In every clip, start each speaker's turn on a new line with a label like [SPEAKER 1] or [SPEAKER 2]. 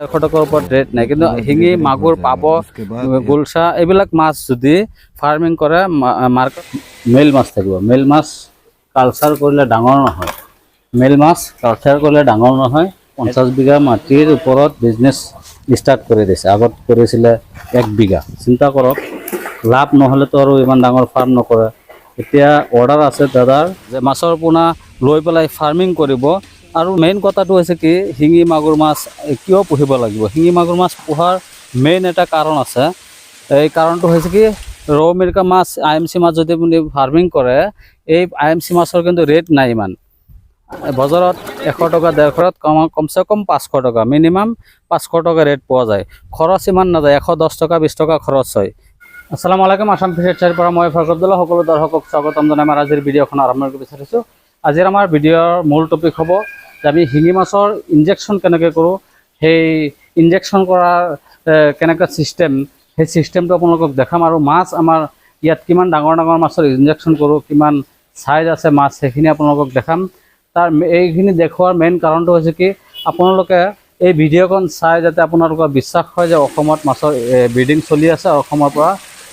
[SPEAKER 1] ডেৰশ টকাৰ ওপৰত ৰেট নাই। কিন্তু শিঙি মাগুৰ পাব গুলচা এইবিলাক মাছ যদি ফাৰ্মিং কৰে মাৰ্কেট মেল মাছ থাকিব। মেল মাছ কালচাৰ কৰিলে ডাঙৰ নহয়। মেল মাছ কালচাৰ কৰিলে ডাঙৰ নহয়। পঞ্চাছ বিঘা মাটিৰ ওপৰত বিজনেছ ষ্টাৰ্ট কৰি দিছে। আগত কৰিছিলে এক বিঘা। চিন্তা কৰক লাভ নহ'লেতো আৰু ইমান ডাঙৰ ফাৰ্ম নকৰে। এতিয়া অৰ্ডাৰ আছে দাদাৰ যে মাছৰ পোনা লৈ পেলাই ফাৰ্মিং কৰিব। আৰু মেইন কথাটো হৈছে কি, শিঙি মাগুৰ মাছ কিয় পুহিব লাগিব? শিঙি মাগুৰ মাছ পোহাৰ মেইন এটা কাৰণ আছে। এই কাৰণটো হৈছে কি, ৰৌ মিৰিকা মাছ, আই এম চি মাছ যদি আপুনি ফাৰ্মিং কৰে, এই আই এম চি মাছৰ কিন্তু ৰেট নাই ইমান। বজাৰত এশ টকা, ডেৰশত কম, কমচে কম পাঁচশো টকা মিনিমাম পাঁচশো টকা ৰেট পোৱা যায়। খৰচ ইমান নাযায়, এশ দহ টকা বিছ টকা খৰচ হয়। আসসালামু আলাইকুম, আসাম ফিচাৰীৰ পৰা মই ফৰকবদুল্লাহ সকলো দৰ্শকক স্বাগতম জনাই আমাৰ আজিৰ ভিডিঅ'খন আৰম্ভ কৰিব বিচাৰিছোঁ। আজিৰ আমাৰ ভিডিঅ'ৰ মূল টপিক হ'ব যে আমি শিঙি মাছৰ ইনজেকশ্যন কেনেকৈ কৰোঁ, সেই ইনজেকশ্যন কৰাৰ কেনেকুৱা ছিষ্টেম সেই ছিষ্টেমটো আপোনালোকক দেখাম আৰু মাছ আমাৰ ইয়াত কিমান ডাঙৰ ডাঙৰ মাছৰ ইনজেকশ্যন কৰোঁ, কিমান চাইজ আছে মাছ, সেইখিনি আপোনালোকক দেখাম। তাৰ এইখিনি দেখুওৱাৰ মেইন কাৰণটো হৈছে কি, আপোনালোকে এই ভিডিঅ'খন চাই যাতে আপোনালোকৰ বিশ্বাস হয় যে অসমত মাছৰ ব্ৰিডিং চলি আছে আৰু অসমৰ পৰা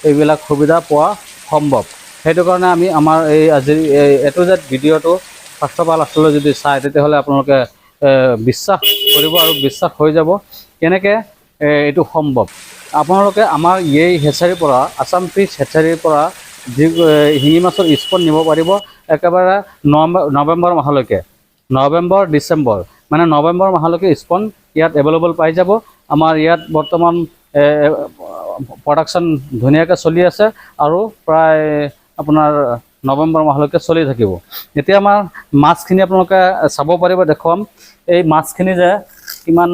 [SPEAKER 1] এইবিলাক সুবিধা পোৱা সম্ভৱ। সেইটো কাৰণে আমি আমাৰ এই আজিৰ, এই এটো যে ভিডিঅ'টো পৰা লাষ্টলৈ যদি চায় তেতিয়াহ'লে আপোনালোকে বিশ্বাস কৰিব আৰু বিশ্বাস হৈ যাব কেনেকৈ এইটো সম্ভৱ। আপোনালোকে আমাৰ এই হেচাৰীৰ পৰা, আছাম ফিছ হেচাৰীৰ পৰা শিঙি মাছৰ স্পট নিব পাৰিব একেবাৰে নৱেম্বৰ মাহলৈকে। নৱেম্বৰ, ডিচেম্বৰ। মানে নৱেম্বৰ মাহলৈকে স্পন ইয়াত এভেইলেবল পাই যাব। আমাৰ ইয়াত বৰ্তমান প্ৰডাকশ্যন ধুনীয়াকৈ চলি আছে আৰু প্ৰায় আপোনাৰ নৱেম্বৰ মাহলৈকে চলি থাকিব। এতিয়া আমাৰ মাছখিনি আপোনালোকে চাব পাৰিব, দেখুৱাম। এই মাছখিনি যে কিমান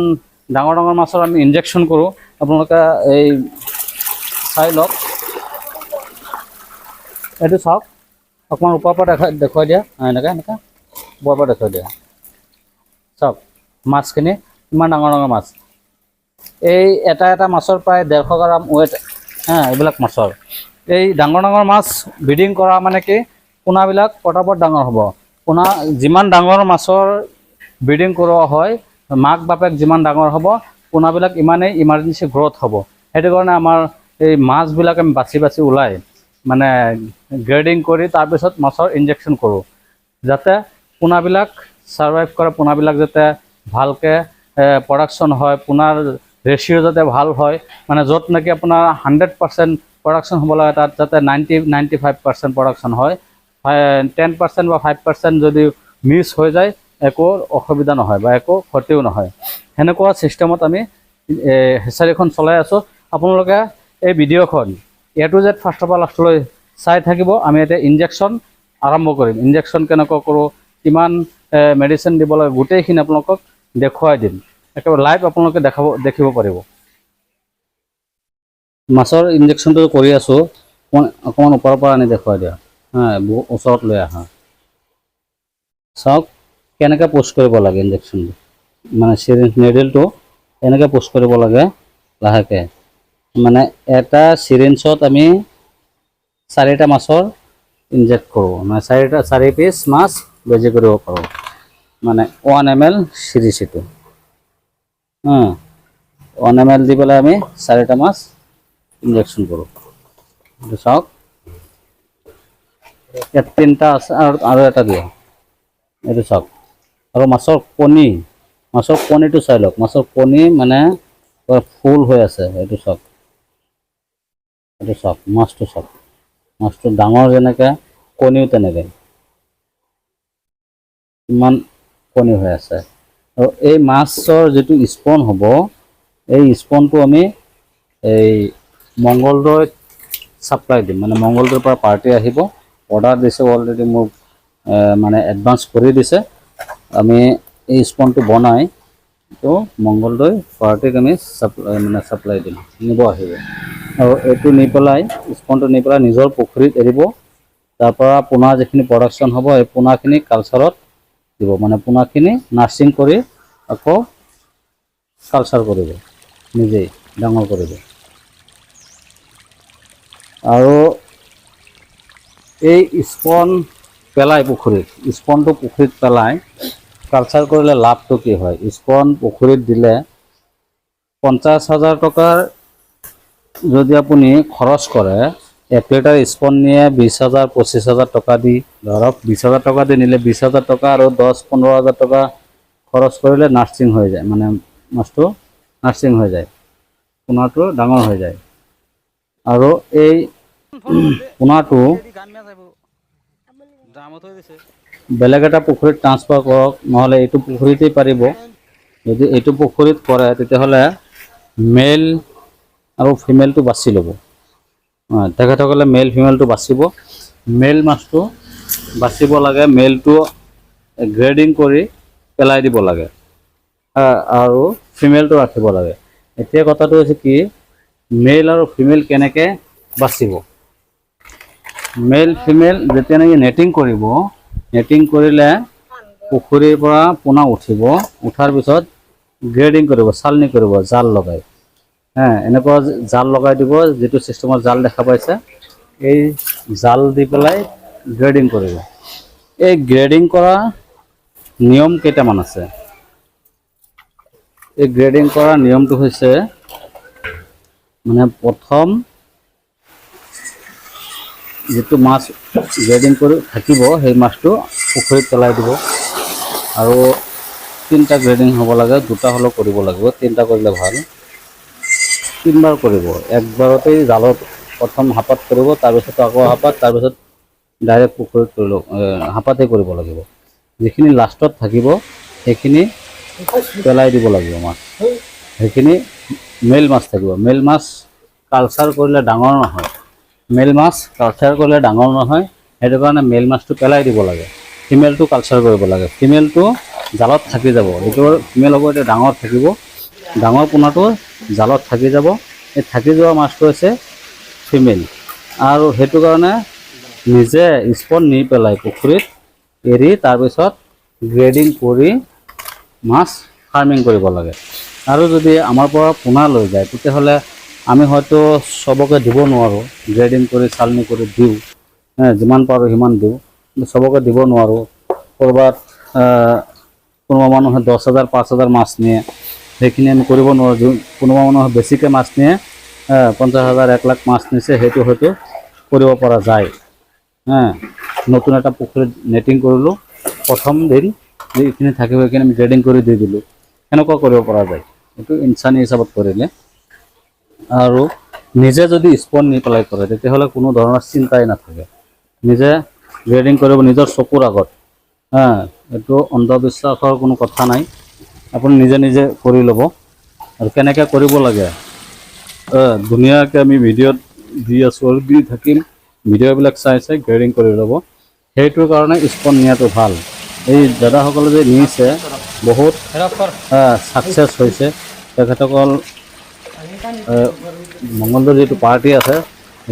[SPEAKER 1] ডাঙৰ ডাঙৰ মাছৰ আমি ইনজেকশ্যন কৰোঁ, আপোনালোকে এই চাই লওক। এইটো চাওক, অকণমান ওপৰৰ পৰা দেখাই দেখুৱাই দিয়া। এনেকৈ এনেকৈ। ওপৰৰ পৰা দেখুৱাই দিয়া। চাওক, মাছখিনি ইমান ডাঙৰ ডাঙৰ মাছ। এই এটা এটা মাছৰ প্ৰায় ডেৰশ গ্ৰাম ৱেট হা, এইবিলাক মাছৰ। এই ডাঙৰ ডাঙৰ মাছ ব্ৰিডিং কৰা মানে কি পোনাবিলাক পটাপট ডাঙৰ হ'ব। পোনা যিমান ডাঙৰ মাছৰ ব্ৰিডিং কৰোৱা হয়, মাক বাপেক যিমান ডাঙৰ হ'ব পোনাবিলাক ইমানেই ইমাৰ্জেঞ্চি গ্ৰ'থ হ'ব। সেইটো কাৰণে আমাৰ এই মাছবিলাক আমি বাছি বাছি ওলাই মানে গ্ৰেডিং কৰি তাৰপিছত মাছৰ ইনজেকশ্যন কৰোঁ। যাতে পোনাবিলাক ছাৰ্ভাইভ কৰে পোনাবিলাক যাতে ভালকৈ প্ৰডাকশ্যন হয় পোনাৰ ৰেচিঅ' যাতে ভালো হয় মানে য'ত নেকি আপোনাৰ হাণ্ড্ৰেড পাৰ্চেণ্ট প্ৰডাকশ্যন হ'ব লাগে, তাত যাতে ninety ninety five percent production হয় টেন পাৰ্চেণ্ট বা ফাইভ পাৰ্চেণ্ট যদি মিছ হৈ যায়, একো অসুবিধা নহয় বা একো ক্ষতিও নহয়। সেনেকুৱা ছিষ্টেমত আমি হেচাৰীখন চলাই আছোঁ। আপোনালোকে এই ভিডিঅ'খন এ টু জেড ফাৰ্ষ্টৰ পৰা লাষ্টলৈ চাই থাকিব। আমি এতিয়া ইনজেকশ্যন আৰম্ভ কৰিম। ইনজেকশ্যন কেনেকুৱা কৰোঁ, কিমান মেডিচিন দিব লাগে, গোটেইখিনি আপোনালোকক দেখুৱাই দিম। একেবাৰে লাইভ আপোনালোকে দেখাব, দেখিব পাৰিব। মাছৰ ইনজেকশ্যনটো কৰি আছোঁ অকণমান অকণমান ওপৰৰ পৰা আনি দেখুৱাই দিয়া। হা ওচৰত লৈ আহা। চাওক, কেনেকৈ পোষ্ট কৰিব লাগে ইনজেকশ্যনটো মানে চিৰিঞ্জ নেডেলটো এনেকৈ পোষ্ট কৰিব লাগে লাহেকৈ। মানে এটা চিৰিঞ্জত আমি চাৰিটা মাছৰ ইনজেক্ট কৰোঁ। মানে চাৰিটা, চাৰি পিচ মাছ বেজি কৰিব পাৰোঁ। মানে ওৱান এম এল চিৰিজ এইটো ওৱান এম এল দি পেলাই আমি চাৰিটা মাছ এইটো চাওক ইয়াত তিনিটা আছে আৰু আৰু এটা দিয়া এইটো চাওক আৰু মাছৰ কণী, মাছৰ কণীটো চাই লওক। মাছৰ কণী মানে ফুল হৈ আছে, এইটো চাওক এইটো চাওক মাছটো চাওক মাছটো ডাঙৰ যেনেকৈ, কণীও তেনেকৈ। ইমান কণী হৈ আছে। আৰু এই মাছৰ যিটো স্পন হ'ব, এই স্পনটো আমি এই মংগলদৈত ছাপ্লাই দিম। মানে মংগলদৈৰ পৰা পাৰ্টি আহিব। অৰ্ডাৰ দিছে অলৰেডি মোক মানে এডভান্স কৰি দিছে। আমি এই স্পনটো বনাই, তো মংগলদৈ পাৰ্টিক আমি ছাপ্লাই মানে ছাপ্লাই দিম। নিব আহিব। আৰু এইটো নি পেলাই স্পনটো নি পেলাই নিজৰ পুখুৰীত এৰিব। তাৰ পৰা পোনা যিখিনি প্ৰডাকশ্যন হ'ব, এই পোনাখিনি কালচাৰত দিব। মানে পোনাখিনি নাৰ্ছিং কৰি আকৌ কালচাৰ কৰিব। নিজেই, ডাঙৰ কৰিব। আৰু এই স্পন পেলাই পুখুৰীত, স্পনটো পুখুৰীত পেলাই কালচাৰ কৰিলে লাভটো কি হয়? স্পন পুখুৰীত দিলে পঞ্চাছ হাজাৰ টকাৰ যদি আপুনি খৰচ কৰে, এক লিটাৰ স্পন নিয়ে বিছ হাজাৰ পঁচিছ হাজাৰ টকা দি, ধৰক বিছ হাজাৰ টকা দি নিলে বিছ হাজাৰ টকা আৰু দহ, পোন্ধৰ হাজাৰ টকা খৰচ কৰিলে নাৰ্ছিং হৈ যায় মানে মাছটো নাৰ্ছিং হৈ যায়, পোনাটো ডাঙৰ হৈ যায়। আৰু এই পোনাটো বেলেগ এটা পুখুৰীত ট্ৰান্সফাৰ কৰক, নহ'লে এইটো পুখুৰীতেই পাৰিব। যদি এইটো পুখুৰীত কৰে তেতিয়াহ'লে মেল আৰু ফিমেলটো বাছি ল'ব। তেখেতসকলে মেল ফিমেলটো বাচিব। মেল মাছটো বাচিব লাগে মেলটো গ্ৰেডিং কৰি পেলাই দিব লাগে। আৰু ফিমেলটো ৰাখিব লাগে। এতিয়া কথাটো হৈছে কি মেল আৰু ফিমেল কেনেকৈ বাচিব? মেল ফিমেল যেতিয়া নেকি নেটিং কৰিব নেটিং কৰিলে পুখুৰীৰ পৰা পোনা উঠিব, উঠাৰ পিছত গ্ৰেডিং কৰিব, চালনি কৰিব, জাল লগাই। হা, এনেকুৱা জাল লগাই দিব, যিটো ছিষ্টেমত জাল দেখা পাইছে, এই জাল দি পেলাই গ্ৰেডিং কৰিব। এই গ্ৰেডিং কৰা নিয়ম কেইটামান আছে? এই গ্ৰেডিং কৰা নিয়মটো হৈছে মানে প্ৰথম যিটো মাছ গ্ৰেডিং কৰি থাকিব, সেই মাছটো পুখুৰীত পেলাই দিব। আৰু তিনিটা গ্ৰেডিং হ'ব লাগে, দুটা হ'লেও কৰিব লাগিব, তিনিটা কৰিলে ভালো। তিনিবাৰ কৰিব, একবাৰতেই জালত প্ৰথম হাপাত কৰিব, তাৰপিছত আকৌ হাপাত, তাৰপিছত ডাইৰেক্ট পুখুৰীত কৰিব হাপাতে কৰিব লাগিব। যিখিনি লাষ্টত থাকিব, সেইখিনি পেলাই দিব লাগিব মাছ। সেইখিনি মেল মাছ থাকিব। মেল মাছ কালচাৰ কৰিলে ডাঙৰ নহয়। মেল মাছ কালচাৰ কৰিলে ডাঙৰ নহয়। সেইটো কাৰণে মেল মাছটো পেলাই দিব লাগে। ফিমেলটো কালচাৰ কৰিব লাগে। ফিমেলটো জালত থাকি যাব। এইটো ফিমেল হ'ব এতিয়া ডাঙৰ থাকিব। ডাঙৰ পোনাটো জালত থাকি যাব। এই থাকি যোৱা মাছটো হৈছে ফিমেল আৰু সেইটো কাৰণে নিজে স্পন নি পেলাই পুখুৰীত এৰি তাৰপিছত গ্ৰেডিং কৰি মাছ ফাৰ্মিং কৰিব লাগে। আৰু যদি আমাৰ পৰা পোনা লৈ যায়, তেতিয়াহ'লে আমি হয়তো চবকে দিব নোৱাৰোঁ। গ্ৰেডিং কৰি, চালনি কৰি দিওঁ। যিমান পাৰোঁ সিমান দিওঁ। কিন্তু চবকে দিব নোৱাৰোঁ। ক'ৰবাত কোনোবা মানুহে দহ হাজাৰ, পাঁচ হাজাৰ মাছ নিয়ে। সেইখিনি আমি কৰিব নোৱাৰোঁ। কোনোবা মানুহে বেছিকৈ মাছ নিয়ে পঞ্চাছ হাজাৰ, এক লাখ মাছ নিছে, সেইটো হয়তো কৰিব পৰা যায়। নতুন এটা পুখুৰীত নেটিং কৰিলোঁ। প্ৰথম দিন এইখিনি থাকিব সেইখিনি আমি গ্ৰেডিং কৰি দি দিলোঁ। সেনেকুৱা কৰিব পৰা যায়। এইটো ইনচানী হিচাপত কৰিলে। আৰু নিজে যদি স্পন নি পেলাই কৰে, তেতিয়াহ'লে কোনো ধৰণৰ চিন্তাই নাথাকে। নিজে গ্ৰেডিং কৰিব নিজৰ চকুৰ আগত। হা, এইটো অন্ধবিশ্বাসৰ কোনো কথা নাই। আপুনি নিজে নিজে কৰি ল'ব। আৰু কেনেকৈ কৰিব লাগে? ধুনীয়াকৈ আমি ভিডিঅ'ত দি আছোঁ আৰু দি থাকিম। ভিডিঅ'বিলাক চাই চাই গ্ৰেডিং কৰি ল'ব। সেইটোৰ কাৰণে স্পন নিয়াটো ভালো। এই দাদাসকলে যে নিছে, বহুত ছাকচেছ হৈছে। তেখেতসকল মংগলদৈৰ যিটো পাৰ্টি আছে,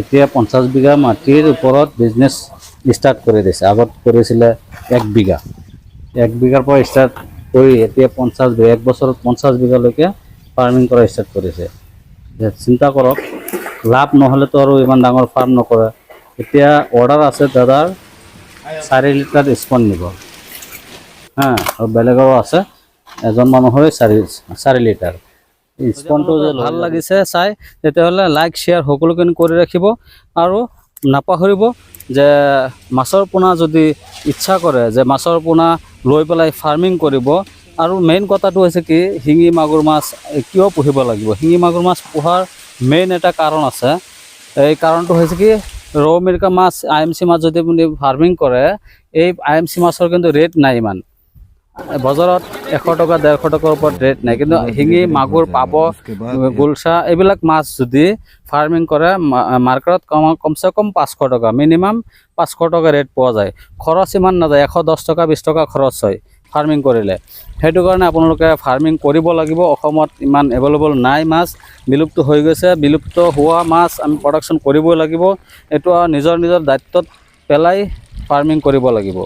[SPEAKER 1] এতিয়া পঞ্চাছ বিঘা মাটিৰ ওপৰত বিজনেছ ষ্টাৰ্ট কৰি দিছে। আগত কৰিছিলে এক বিঘা। এক বিঘাৰ পৰা ষ্টাৰ্ট কৰি এতিয়া পঞ্চাছ বিঘা, এক বছৰত পঞ্চাছ বিঘালৈকে ফাৰ্মিং কৰা ষ্টাৰ্ট কৰিছে। চিন্তা কৰক, লাভ নহ'লেতো আৰু ইমান ডাঙৰ ফাৰ্ম নকৰে। এতিয়া অৰ্ডাৰ আছে দাদাৰ, চাৰি লিটাৰ স্পন নিব। হা আৰু বেলেগৰো আছে। এজন মানুহৰে চাৰি চাৰি লিটাৰ। স্পনটো যে ভালো লাগিছে চাই তেতিয়াহ'লে লাইক শ্বেয়াৰ সকলোখিনি কৰি ৰাখিব আৰু নাপাহৰিব যে মাছৰ পোনা যদি ইচ্ছা কৰে যে মাছৰ পোনা লৈ পেলাই ফাৰ্মিং কৰিব। আৰু মেইন কথাটো হৈছে কি শিঙি মাগুৰ মাছ কিয় পুহিব লাগিব? শিঙি মাগুৰ মাছ পোহাৰ মেইন এটা কাৰণ আছে। এই কাৰণটো হৈছে কি ৰৌ মিৰিকা মাছ আই এম চি মাছ যদি আপুনি ফাৰ্মিং কৰে এই আই এম চি মাছৰ কিন্তু ৰেট নাই ইমান। বজাৰত এশ টকা, ডেৰশ টকাৰ ওপৰত ৰেট নাই। কিন্তু শিঙি, মাগুৰ, পাব, গুলচা, এইবিলাক মাছ যদি ফাৰ্মিং কৰে মাৰ্কেটত কম কমচে কম পাঁচশো টকা মিনিমাম পাঁচশো টকা ৰেট পোৱা যায়। খৰচ ইমান নাযায়, এশ দহ টকা, বিছ টকা খৰচ হয় ফাৰ্মিং কৰিলে। সেইটো কাৰণে আপোনালোকে ফাৰ্মিং কৰিব লাগিব। অসমত ইমান এভেইলেবল নাই মাছ, বিলুপ্ত হৈ গৈছে। বিলুপ্ত হোৱা মাছ আমি প্ৰডাকশ্যন কৰিবই লাগিব। এইটো নিজৰ নিজৰ দায়িত্বত পেলাই ফাৰ্মিং কৰিব লাগিব।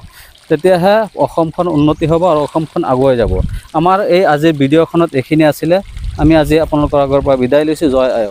[SPEAKER 1] তেতিয়াহে অসমখন উন্নতি হ'ব আৰু অসমখন আগুৱাই যাব। আমাৰ এই আজিৰ ভিডিঅ'খনত এইখিনি আছিলে। আমি আজি আপোনালোকৰ আগৰ পৰা বিদায় লৈছোঁ। জয় আয়ক।